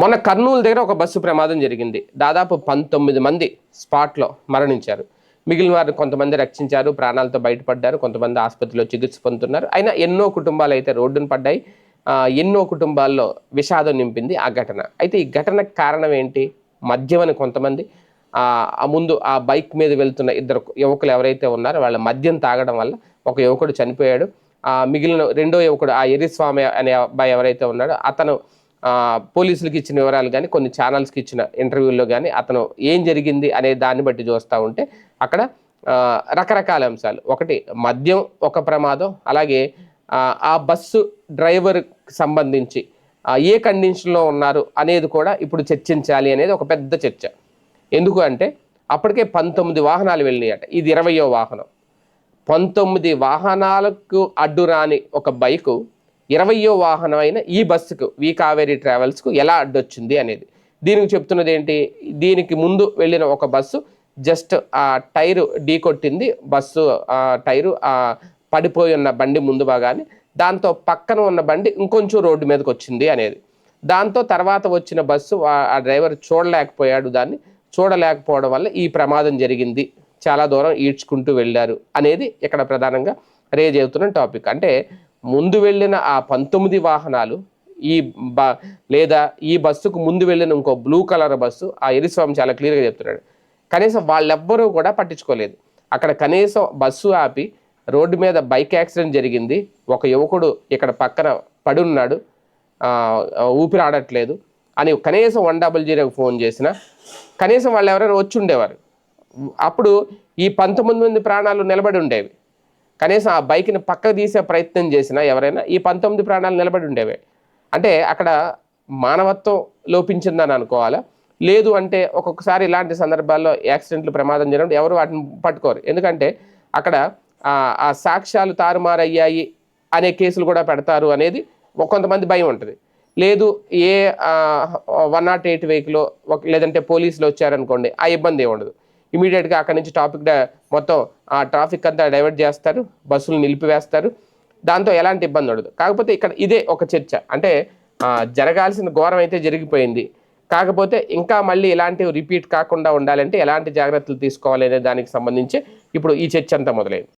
మొన్న కర్నూలు దగ్గర ఒక బస్సు ప్రమాదం జరిగింది. దాదాపు పంతొమ్మిది మంది స్పాట్లో మరణించారు. మిగిలిన వారు కొంతమంది రక్షించారు ప్రాణాలతో బయటపడ్డారు కొంతమంది ఆసుపత్రిలో చికిత్స పొందుతున్నారు. అయినా ఎన్నో కుటుంబాలు అయితే రోడ్డున పడ్డాయి. ఎన్నో కుటుంబాల్లో విషాదం నింపింది ఆ ఘటన. అయితే ఈ ఘటనకు కారణం ఏంటి? మద్యమని కొంతమంది ఆ ముందు ఆ బైక్ మీద వెళ్తున్న ఇద్దరు యువకులు ఎవరైతే ఉన్నారో వాళ్ళ మద్యం తాగడం వల్ల ఒక యువకుడు చనిపోయాడు. ఆ మిగిలిన రెండో యువకుడు ఆ ఎరిస్వామి అనే అబ్బాయి ఎవరైతే ఉన్నాడో అతను పోలీసులకు ఇచ్చిన వివరాలు కానీ కొన్ని ఛానల్స్కి ఇచ్చిన ఇంటర్వ్యూల్లో కానీ అతను ఏం జరిగింది అనే దాన్ని బట్టి చూస్తూ ఉంటే అక్కడ రకరకాల అంశాలు. ఒకటి మద్యం ఒక ప్రమాదం. అలాగే ఆ, బస్సు డ్రైవర్కి సంబంధించి ఏ కండిషన్లో ఉన్నారు అనేది కూడా ఇప్పుడు చర్చించాలి అనేది ఒక పెద్ద చర్చ. ఎందుకు అంటే అప్పటికే పంతొమ్మిది వాహనాలు వెళ్ళినాయట. ఇది ఇరవయో వాహనం. పంతొమ్మిది వాహనాలకు అడ్డు రాని ఒక బైకు ఇరవయో వాహనం అయిన ఈ బస్సుకు వి కావేరీ ట్రావెల్స్కు ఎలా అడ్డొచ్చింది అనేది. దీనికి చెప్తున్నది ఏంటి? దీనికి ముందు వెళ్ళిన ఒక బస్సు జస్ట్ ఆ టైరు ఢీ కొట్టింది. బస్సు ఆ టైరు ఆ పడిపోయి ఉన్న బండి ముందు భాగాన్ని దాంతో పక్కన ఉన్న బండి ఇంకొంచెం రోడ్డు మీదకి వచ్చింది అనేది. దాంతో తర్వాత వచ్చిన బస్సు ఆ డ్రైవర్ చూడలేకపోయాడు దాన్ని. చూడలేకపోవడం వల్ల ఈ ప్రమాదం జరిగింది. చాలా దూరం ఈడ్చుకుంటూ వెళ్ళారు అనేది ఇక్కడ ప్రధానంగా రేజ్ అవుతున్న టాపిక్. అంటే ముందు వెళ్ళిన ఆ పంతొమ్మిది వాహనాలు ఈ బ లేదా ఈ బస్సుకు ముందు వెళ్ళిన ఇంకో బ్లూ కలర్ బస్సు ఆ ఎరిస్వామి చాలా క్లియర్గా చెప్తున్నాడు. కనీసం వాళ్ళెవ్వరూ కూడా పట్టించుకోలేదు. అక్కడ కనీసం బస్సు ఆపి రోడ్డు మీద బైక్ యాక్సిడెంట్ జరిగింది. ఒక యువకుడు ఇక్కడ పక్కన పడున్నాడు ఆ, ఊపిరి ఆడట్లేదు అని కనీసం వన్ డబల్ జీరోకి ఫోన్ చేసిన కనీసం వాళ్ళు ఎవరైనా వచ్చి ఉండేవారు. అప్పుడు ఈ పంతొమ్మిది మంది ప్రాణాలు నిలబడి ఉండేవి. కనీసం ఆ బైక్ని పక్కకు తీసే ప్రయత్నం చేసినా ఎవరైనా ఈ పంతొమ్మిది ప్రాణాలు నిలబడి ఉండేవి. అంటే అక్కడ మానవత్వం లోపించిందని అనుకోవాలా? లేదు అంటే ఒక్కొక్కసారి ఇలాంటి సందర్భాల్లో యాక్సిడెంట్లు ప్రమాదం జరగడం ఎవరు వాటిని పట్టుకోరు. ఎందుకంటే అక్కడ ఆ- సాక్ష్యాలు తారుమారయ్యాయి అనే కేసులు కూడా పెడతారు అనేది కొంతమంది భయం ఉంటుంది. లేదు ఏ వన్ నాట్ ఎయిట్ వెహికల్ లేదంటే పోలీసులు వచ్చారనుకోండి ఆ ఇబ్బంది ఏమి ఉండదు. ఇమీడియట్గా అక్కడ నుంచి టాపిక్ మొత్తం ఆ ట్రాఫిక్ అంతా డైవర్ట్ చేస్తారు బస్సులు నిలిపివేస్తారు. దాంతో ఎలాంటి ఇబ్బంది ఉండదు. కాకపోతే ఇక్కడ ఇదే ఒక చర్చ. అంటే జరగాల్సిన ఘోరం అయితే జరిగిపోయింది. కాకపోతే ఇంకా మళ్ళీ ఇలాంటివి రిపీట్ కాకుండా ఉండాలంటే ఎలాంటి జాగ్రత్తలు తీసుకోవాలి అనే దానికి సంబంధించి ఇప్పుడు ఈ చర్చ అంతా మొదలైంది.